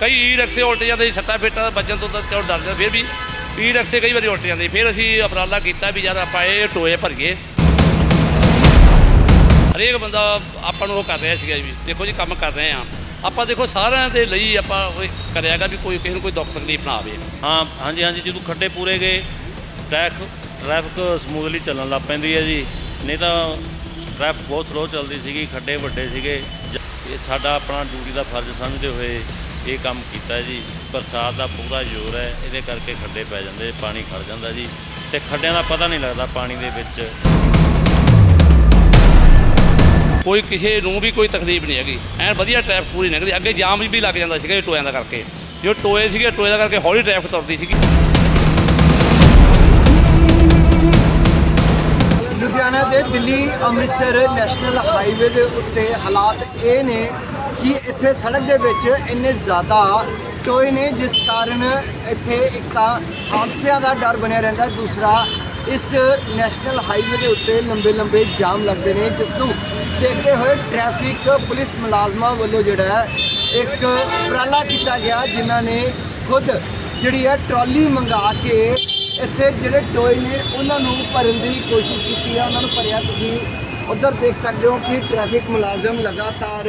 ਕਈ ਈ ਰਿਕਸ਼ੇ ਉਲਟ ਜਾਂਦੇ ਸੀ, ਸੱਟਾ ਫੇਟਾ ਵੱਜਣ ਤੋਂ ਤਾਂ ਚਲੋ ਡਰਦੇ ਫਿਰ ਵੀ ਈ ਰਿਕਸ਼ੇ ਕਈ ਵਾਰੀ ਉਲਟ ਜਾਂਦੇ ਫਿਰ ਅਸੀਂ ਉਪਰਾਲਾ ਕੀਤਾ ਵੀ ਯਾਰ ਆਪਾਂ ਇਹ ਟੋਏ ਭਰੀਏ। ਹਰੇਕ ਬੰਦਾ ਆਪਾਂ ਨੂੰ ਉਹ ਕਰ ਰਿਹਾ ਸੀਗਾ ਜੀ, ਦੇਖੋ ਜੀ ਕੰਮ ਕਰ ਰਹੇ ਆ ਆਪਾਂ ਦੇਖੋ ਸਾਰਿਆਂ ਦੇ ਲਈ ਆਪਾਂ ਉਹ ਕਰਿਆਗਾ ਵੀ ਕੋਈ ਕਿਸੇ ਨੂੰ ਕੋਈ ਦੁੱਖ ਤਕਲੀਫ ਨਾ ਆਵੇ। ਹਾਂ, ਹਾਂਜੀ ਹਾਂਜੀ, ਜਦੋਂ ਖੱਡੇ ਪੂਰੇ ਗਏ, ਟ੍ਰੈਫਿਕ ਟ੍ਰੈਫਿਕ ਸਮੂਥਲੀ ਚੱਲਣ ਲੱਗ ਪੈਂਦੀ ਹੈ ਜੀ। ਨਹੀਂ ਤਾਂ ਟ੍ਰੈਫਿਕ ਬਹੁਤ ਸਲੋ ਚੱਲਦੀ ਸੀਗੀ, ਖੱਡੇ ਵੱਡੇ ਸੀਗੇ। ਜ- ਇਹ ਸਾਡਾ ਆਪਣਾ ਡਿਊਟੀ ਦਾ ਫਰਜ਼ ਸਮਝਦੇ ਹੋਏ ਇਹ ਕੰਮ ਕੀਤਾ ਜੀ। ਬਰਸਾਤ ਦਾ ਪੂਰਾ ਜ਼ੋਰ ਹੈ, ਇਹਦੇ ਕਰਕੇ ਖੱਡੇ ਪੈ ਜਾਂਦੇ, ਪਾਣੀ ਖੜ ਜਾਂਦਾ ਜੀ। ਤੇ ਖੱਡਿਆਂ ਦਾ ਪਤਾ ਨਹੀਂ ਲੱਗਦਾ ਪਾਣੀ ਦੇ ਵਿੱਚ। ਕੋਈ ਕਿਸੇ ਨੂੰ ਵੀ ਕੋਈ ਤਕਲੀਫ ਨਹੀਂ ਹੈਗੀ। ਐਨ ਵਧੀਆ ਟ੍ਰੈਫਿਕ ਪੂਰੀ ਨਿਕਲਦੀ। ਅੱਗੇ ਜਾਮ ਵੀ ਲੱਗ ਜਾਂਦਾ ਸੀਗਾ ਇਹ ਟੋਇਆਂ ਦਾ ਕਰਕੇ। ਜੋ ਟੋਏ ਸੀਗੇ ਟੋਏ ਦਾ ਕਰਕੇ ਹੌਲੀ ਟ੍ਰੈਫਿਕ ਤੁਰਦੀ ਸੀਗੀ। ਲੁਧਿਆਣਾ ਦੇ ਦਿੱਲੀ ਅੰਮ੍ਰਿਤਸਰ ਨੈਸ਼ਨਲ ਹਾਈਵੇ ਦੇ ਉੱਤੇ ਹਾਲਾਤ ਇਹ ਨੇ ਕਿ ਇੱਥੇ ਸੜਕ ਦੇ ਵਿੱਚ ਇੰਨੇ ਜ਼ਿਆਦਾ ਟੋਏ ਨੇ, ਜਿਸ ਕਾਰਨ ਇੱਥੇ ਇੱਕ ਤਾਂ ਹਾਦਸਿਆਂ ਦਾ ਡਰ ਬਣਿਆ ਰਹਿੰਦਾ ਦੂਸਰਾ ਇਸ ਨੈਸ਼ਨਲ ਹਾਈਵੇ ਦੇ ਉੱਤੇ ਲੰਬੇ ਲੰਬੇ ਜਾਮ ਲੱਗਦੇ ਨੇ, ਜਿਸ ਨੂੰ ਦੇਖਦੇ ਹੋਏ ਟ੍ਰੈਫਿਕ ਪੁਲਿਸ ਮੁਲਾਜ਼ਮਾਂ ਵੱਲੋਂ ਜਿਹੜਾ ਇੱਕ ਉਪਰਾਲਾ ਕੀਤਾ ਗਿਆ, ਜਿਨ੍ਹਾਂ ਨੇ ਖੁਦ ਜਿਹੜੀ ਹੈ ਟਰਾਲੀ ਮੰਗਾ ਕੇ ਇੱਥੇ ਜਿਹੜੇ ਟੋਏ ਨੇ, ਉਹਨਾਂ ਨੂੰ ਭਰਨ ਦੀ ਕੋਸ਼ਿਸ਼ ਕੀਤੀ ਹੈ, ਉਹਨਾਂ ਨੂੰ ਭਰਿਆ ਤੁਸੀਂ ਉਧਰ ਦੇਖ ਸਕਦੇ ਹੋ ਕਿ ਟ੍ਰੈਫਿਕ ਮੁਲਾਜ਼ਮ ਲਗਾਤਾਰ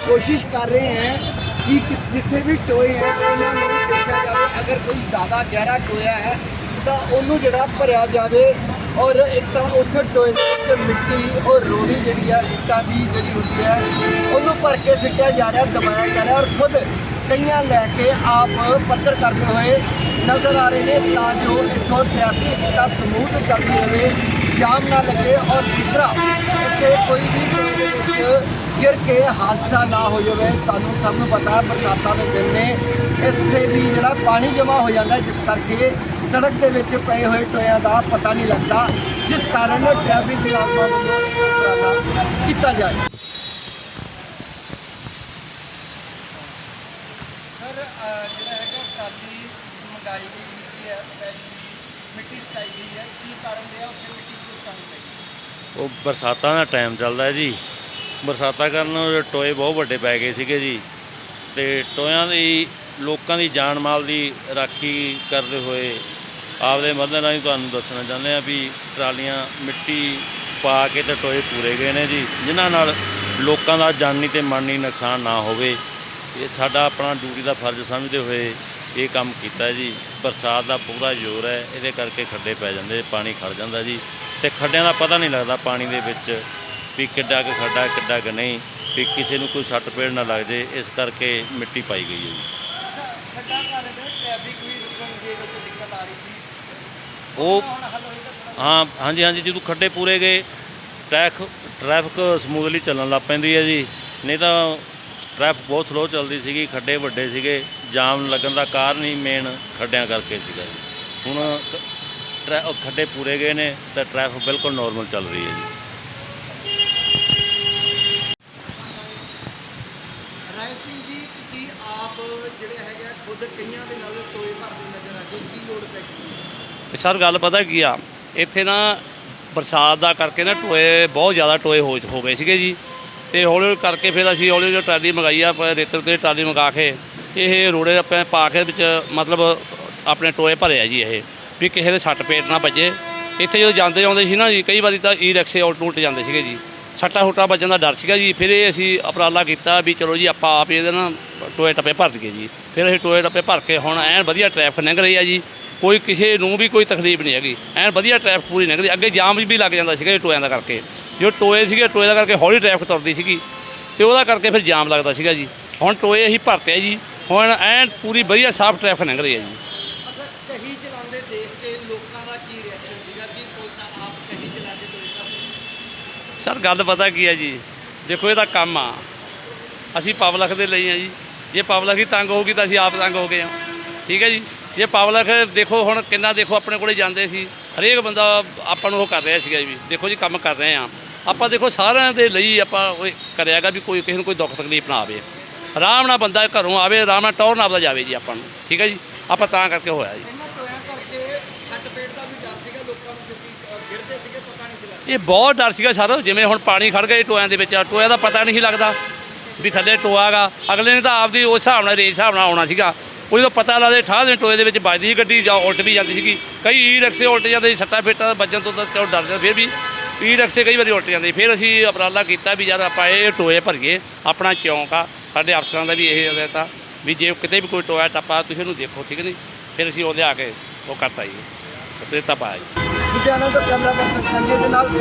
ਕੋਸ਼ਿਸ਼ ਕਰ ਰਹੇ ਹੈ ਕਿ ਕਿ- ਜਿੱਥੇ ਵੀ ਟੋਏ ਹੈ ਉਹਨਾਂ ਨੂੰ ਦੇਖਿਆ ਜਾਵੇ ਅਗਰ ਕੋਈ ਜ਼ਿਆਦਾ ਗਹਿਰਾ ਟੋਇਆ ਹੈ ਤਾਂ ਉਹਨੂੰ ਜਿਹੜਾ ਭਰਿਆ ਜਾਵੇ ਔਰ ਇੱਕ ਤਾਂ ਉਸ ਟੋਏ ਦੇ ਵਿੱਚ ਮਿੱਟੀ ਔਰ ਰੋੜੀ ਜਿਹੜੀ ਹੈ ਇੱਟਾਂ ਦੀ ਜਿਹੜੀ ਹੁੰਦੀ ਹੈ ਉਹਨੂੰ ਭਰ ਕੇ ਸਿੱਟਿਆ ਜਾ ਰਿਹਾ ਦਬਾਇਆ ਜਾ ਰਿਹਾ ਔਰ ਖੁਦ ਕਈਆਂ ਲੈ ਕੇ ਆਪ ਪੱਤਰ ਕਰਦੇ ਹੋਏ ਨਜ਼ਰ ਆ ਰਹੇ ਨੇ ਤਾਂ ਜੋ ਇੱਥੋਂ ਟ੍ਰੈਫਿਕ ਦਾ ਸਮੂਥ ਚੱਲਦੀ ਰਹੇ ਜਾਮ ਨਾ ਲੱਗੇ ਔਰ ਦੂਸਰਾ, ਇੱਥੇ ਕੋਈ ਵੀ ਟੋਏ ਦੇ ਵਿੱਚ ਗਿਰ ਕੇ ਹਾਦਸਾ ਨਾ ਹੋ ਜਾਵੇ, ਤੁਹਾਨੂੰ ਸਭ ਨੂੰ ਪਤਾ ਬਰਸਾਤਾਂ ਦੇ ਦਿਨ ਨੇ, ਇੱਥੇ ਵੀ ਜਿਹੜਾ ਪਾਣੀ ਜਮ੍ਹਾਂ ਹੋ ਜਾਂਦਾ ਜਿਸ ਕਰਕੇ ਸੜਕ ਦੇ ਵਿੱਚ ਪਏ ਹੋਏ ਟੋਇਆਂ ਦਾ ਪਤਾ ਨਹੀਂ ਲੱਗਦਾ, ਜਿਸ ਕਾਰਨ ਟ੍ਰੈਫਿਕ ਮੁਲਾਜ਼ਮਾਂ ਵੱਲੋਂ ਕੀਤਾ ਜਾਏ। ਸਰ ਜਿਹੜਾ ਹੈਗਾ ਟਰਾਲੀ ਮੰਗਾਈ ਗਈ ਹੈ ਮਿੱਟੀ ਸਟਾਈ ਗਈ ਹੈ, ਕੀ ਕਾਰਨ ਰਿਹਾ? ਉੱਥੇ ਮਿੱਟੀ ਕਿਉਂ ਕਾਰਨ ਪਈ ਉਹ ਬਰਸਾਤਾਂ ਦਾ ਟਾਈਮ ਚੱਲਦਾ ਜੀ। ਬਰਸਾਤਾਂ ਕਾਰਨ ਟੋਏ ਬਹੁਤ ਵੱਡੇ ਪੈ ਗਏ ਸੀਗੇ ਜੀ। ਤੇ ਟੋਇਆਂ ਦੀ, ਲੋਕਾਂ ਦੀ ਜਾਨ ਮਾਲ ਦੀ ਰਾਖੀ ਕਰਦੇ ਹੋਏ ਆਪਦੇ ਮਦਦ ਨਾਲ ਤੁਹਾਨੂੰ ਦੱਸਣਾ ਚਾਹੁੰਦੇ ਆ ਵੀ ਟਰਾਲੀਆਂ ਮਿੱਟੀ ਪਾ ਕੇ ਤੇ ਟੋਏ ਪੂਰੇ ਗਏ ਨੇ ਜੀ। ਜਿਨ੍ਹਾਂ ਨਾਲ ਲੋਕਾਂ ਦਾ ਜਾਨੀ ਤੇ ਮਾਨੀ ਨੁਕਸਾਨ ਨਾ ਹੋਵੇ। ਇਹ ਸਾਡਾ ਆਪਣਾ ਡਿਊਟੀ ਦਾ ਫਰਜ਼ ਸਮਝਦੇ ਹੋਏ ਇਹ ਕੰਮ ਕੀਤਾ ਜੀ। ਬਰਸਾਤ ਦਾ ਪੂਰਾ ਜ਼ੋਰ ਹੈ। ਇਹਦੇ ਕਰਕੇ ਖੱਡੇ ਪੈ ਜਾਂਦੇ, ਪਾਣੀ ਖੜ ਜਾਂਦਾ ਜੀ। ਤੇ ਖੱਡਿਆਂ ਦਾ ਪਤਾ ਨਹੀਂ ਲੱਗਦਾ ਪਾਣੀ ਦੇ ਵਿੱਚ ਵੀ ਕਿੱਡਾ ਕੁ ਖੱਡਾ, ਕਿੱਡਾ ਕੁ ਨਹੀਂ, ਵੀ ਕਿਸੇ ਨੂੰ ਕੋਈ ਸੱਟ ਪੇੜ ਨਾ ਲੱਗ ਜੇ, ਇਸ ਕਰਕੇ ਮਿੱਟੀ ਪਾਈ ਗਈ ਹੈ ਜੀ। ਖੱਡਾ ਕਾਰਨ ਟ੍ਰੈਫਿਕ ਵੀ ਰੁਕਣ ਦੇ ਵਿੱਚ ਦਿੱਕਤ ਆ ਰਹੀ ਸੀ ਉਹ ਹਾਂ, ਹਾਂਜੀ ਹਾਂਜੀ, ਜਦੋਂ ਖੱਡੇ ਪੂਰੇ ਗਏ, ਟ੍ਰੈਫਿਕ ਟ੍ਰੈਫਿਕ ਸਮੂਥਲੀ ਚੱਲਣ ਲੱਗ ਪੈਂਦੀ ਹੈ ਜੀ। ਨਹੀਂ ਤਾਂ ਟ੍ਰੈਫਿਕ ਬਹੁਤ ਸਲੋ ਚੱਲਦੀ ਸੀਗੀ, ਖੱਡੇ ਵੱਡੇ ਸੀਗੇ, ਜਾਮ ਲੱਗਣ ਦਾ ਕਾਰਨ ਹੀ ਮੇਨ ਖੱਡਿਆਂ ਕਰਕੇ ਸੀਗਾ ਜੀ। ਹੁਣ ਟਰੈ- ਉਹ ਖੱਡੇ ਪੂਰੇ ਗਏ ਨੇ ਤਾਂ ਟ੍ਰੈਫਿਕ ਬਿਲਕੁਲ ਨਾਰਮਲ ਚੱਲ ਰਹੀ ਹੈ ਜੀ। ਰਾਏ ਸਿੰਘ ਜੀ ਤੁਸੀਂ ਆਪ ਜਿਹੜੇ ਹੈਗੇ ਆ, ਖੁਦ ਕਈਆਂ ਦੇ ਨਾਲ ਟੋਏ ਭਰਦੇ ਨਜ਼ਰ ਆ ਗਏ ਕੀ ਲੋੜ ਪੈ ਗਈ ਸੀ? ਤੇ ਸਰ ਗੱਲ ਪਤਾ ਕੀ ਆ? ਇੱਥੇ ਨਾ ਬਰਸਾਤ ਦਾ ਕਰਕੇ ਨਾ ਟੋਏ ਬਹੁਤ ਜ਼ਿਆਦਾ ਟੋਏ ਹੋ ਹੋ ਗਏ ਸੀਗੇ ਜੀ। ਤੇ ਹੌਲੀ ਹੌਲੀ ਕਰਕੇ ਫਿਰ ਅਸੀਂ ਹੌਲੀ ਹੌਲੀ ਟਰਾਲੀ ਮੰਗਾਈ ਆ ਆਪਾਂ ਰੇਤਰ ਤੇ ਟਰਾਲੀ ਮੰਗਾ ਕੇ ਇਹ ਰੋੜੇ ਆਪਾਂ ਪਾ ਕੇ ਵਿੱਚ ਮਤਲਬ ਆਪਣੇ ਟੋਏ ਭਰੇ ਆ ਜੀ ਇਹ। ਵੀ ਕਿਸੇ ਦੇ ਸੱਟ ਪੇਟ ਨਾ ਵੱਜੇ। ਇੱਥੇ ਜਦੋਂ ਜਾਂਦੇ ਆਉਂਦੇ ਸੀ ਨਾ ਜੀ, ਕਈ ਵਾਰੀ ਤਾਂ ਈ ਰਿਕਸ਼ੇ ਉਲਟ ਉਲਟ ਜਾਂਦੇ ਸੀਗੇ ਜੀ। ਸੱਟਾ ਹੁੱਟਾ ਵੱਜਣ ਦਾ ਡਰ ਸੀਗਾ ਜੀ। ਫਿਰ ਇਹ ਅਸੀਂ ਉਪਰਾਲਾ ਕੀਤਾ ਵੀ ਚਲੋ ਜੀ, ਆਪਾਂ ਆਪ ਇਹਦੇ ਨਾਲ ਟੋਏ ਟੱਪੇ ਭਰ ਦਈਏ ਜੀ। ਫਿਰ ਅਸੀਂ ਟੋਏ ਟੱਪੇ ਭਰ ਕੇ ਹੁਣ ਐਨ ਵਧੀਆ ਟ੍ਰੈਫਿਕ ਲੰਘ ਰਹੀ ਆ ਜੀ। ਕੋਈ ਕਿਸੇ ਨੂੰ ਵੀ ਕੋਈ ਤਕਲੀਫ ਨਹੀਂ ਹੈਗੀ। ਐਨ ਵਧੀਆ ਟ੍ਰੈਫਿਕ ਪੂਰੀ ਨਿਕਲਦੀ ਅੱਗੇ ਜਾਮ ਵੀ ਲੱਗ ਜਾਂਦਾ ਸੀਗਾ ਇਹ ਟੋਇਆਂ ਦਾ ਕਰਕੇ। ਜੋ ਟੋਏ ਸੀਗੇ, ਟੋਏ ਦਾ ਕਰਕੇ ਹੌਲੀ ਟ੍ਰੈਫਿਕ ਤੁਰਦੀ ਸੀਗੀ। ਤੇ ਉਹਦਾ ਕਰਕੇ ਫਿਰ ਜਾਮ ਲੱਗਦਾ ਸੀਗਾ ਜੀ। ਹੁਣ ਟੋਏ ਅਸੀਂ ਭਰਤੇ ਆ ਜੀ। ਹੁਣ ਐਨ ਪੂਰੀ ਵਧੀਆ ਸਾਫ਼ ਟ੍ਰੈਫਿਕ ਲੰਘ ਰਹੀ ਹੈ ਜੀ ਅੱਛਾ ਕਹੀ ਚਲਾਉਂਦੇ ਦੇਖ ਕੇ ਲੋਕਾਂ ਦਾ ਕੀ ਰਿਐਕਸ਼ਨ ਸੀਗਾ ਕਿ ਪੁਲਿਸ ਆਪ ਕਹੀ ਚਲਾ ਕੇ ਟੋਏ ਭਰਦੇ ਸਰ, ਗੱਲ ਪਤਾ ਕੀ ਹੈ ਜੀ? ਦੇਖੋ ਇਹਦਾ ਕੰਮ ਆ। ਅਸੀਂ ਪਬਲਿਕ ਦੇ ਲਈ ਆ ਜੀ। ਜੇ ਪਬਲਿਕ ਹੀ ਤੰਗ ਹੋਊਗੀ ਤਾਂ ਅਸੀਂ ਆਪ ਤੰਗ ਹੋ ਗਏ ਆ। ਠੀਕ ਹੈ ਜੀ? ਜੇ ਪਬਲਿਕ ਦੇਖੋ, ਹੁਣ ਕਿੰਨਾ ਦੇਖੋ, ਆਪਣੇ ਕੋਲੇ ਜਾਂਦੇ ਸੀ। ਹਰੇਕ ਬੰਦਾ ਆਪਾਂ ਨੂੰ ਉਹ ਕਰ ਰਿਹਾ ਸੀਗਾ ਜੀ। ਦੇਖੋ ਜੀ, ਕੰਮ ਕਰ ਰਹੇ ਆ। ਆਪਾਂ ਦੇਖੋ, ਸਾਰਿਆਂ ਦੇ ਲਈ ਆਪਾਂ ਉਹ ਕਰਿਆਗਾ ਵੀ ਕੋਈ ਕਿਸੇ ਨੂੰ ਕੋਈ ਦੁੱਖ ਤਕਲੀਫ ਨਾ ਆਵੇ। ਆਰਾਮ ਨਾਲ ਬੰਦਾ ਘਰੋਂ ਆਵੇ, ਆਰਾਮ ਨਾਲ ਟੌਰ ਨਾਲ ਆਪਦਾ ਜਾਵੇ ਜੀ ਆਪਾਂ ਨੂੰ। ਠੀਕ ਹੈ ਜੀ? ਆਪਾਂ ਤਾਂ ਕਰਕੇ ਹੋਇਆ ਜੀ ਇਹਨਾਂ ਟੋਇਆਂ ਕਰਕੇ ਸੱਟ ਪੇਟ ਦਾ ਵੀ ਡਰ ਸੀਗਾ ਲੋਕਾਂ ਨੂੰ ਕਿਉਂਕਿ ਅ, ਗਿਰਦੇ ਸੀਗੇ ਪਤਾ ਨਹੀਂ ਸੀ ਲੱਗਦਾ ਇਹ ਬਹੁਤ ਡਰ ਸੀਗਾ ਸਰ, ਜਿਵੇਂ ਹੁਣ ਪਾਣੀ ਖੜ ਗਿਆ ਇਹ ਟੋਇਆਂ ਦੇ ਵਿੱਚ, ਟੋਇਆ ਦਾ ਪਤਾ ਨਹੀਂ ਸੀ ਲੱਗਦਾ ਵੀ ਥੱਲੇ ਟੋਆ ਗਾ। ਅਗਲੇ ਨੇ ਤਾਂ ਆਪਦੀ ਉਸ ਹਿਸਾਬ ਨਾਲ ਰੇਸ ਹਿਸਾਬ ਨਾਲ ਆਉਣਾ ਸੀਗਾ। ਉਹ ਜਦੋਂ ਪਤਾ ਲੱਗਦਾ ਠਾਹ ਦੇ ਟੋਏ ਦੇ ਵਿੱਚ ਵੱਜਦੀ ਸੀ ਗੱਡੀ ਜਾਂ ਉਲਟ ਵੀ ਜਾਂਦੀ ਸੀਗੀ। ਕਈ ਈ ਰਕਸ਼ੇ ਉਲਟ ਜਾਂਦੇ ਸੀ, ਸੱਟਾ ਫੇਟਾ ਵੱਜਣ ਤੋਂ ਤਾਂ ਚਲੋ ਡਰਦੇ ਫਿਰ ਵੀ ਈ ਰਕਸੇ ਕਈ ਵਾਰੀ ਉਲਟ ਜਾਂਦੇ ਫਿਰ ਅਸੀਂ ਉਪਰਾਲਾ ਕੀਤਾ ਵੀ ਯਾਰ ਆਪਾਂ ਇਹ ਟੋਏ ਭਰੀਏ, ਆਪਣਾ ਚੌਂਕ ਆ, ਸਾਡੇ ਅਫਸਰਾਂ ਦਾ ਵੀ ਇਹ ਹਦਾਇਤ ਆ ਵੀ ਜੇ ਕਿਤੇ ਵੀ ਕੋਈ ਟੋਇਆ ਟੱਪਾ, ਤੁਸੀਂ ਉਹਨੂੰ ਦੇਖੋ, ਠੀਕ ਨਹੀਂ? ਫਿਰ ਅਸੀਂ ਉਹ ਲਿਆ ਕੇ ਉਹ ਕਰਤਾ ਜੀ। ਉੱਤੇ ਤਾਂ ਜੀ। ਲੁਧਿਆਣਾ ਤੋਂ ਕੈਮਰਾ ਪਰਸਨ ਸੰਜੇ ਦੇ ਨਾਲ ਕਮਲ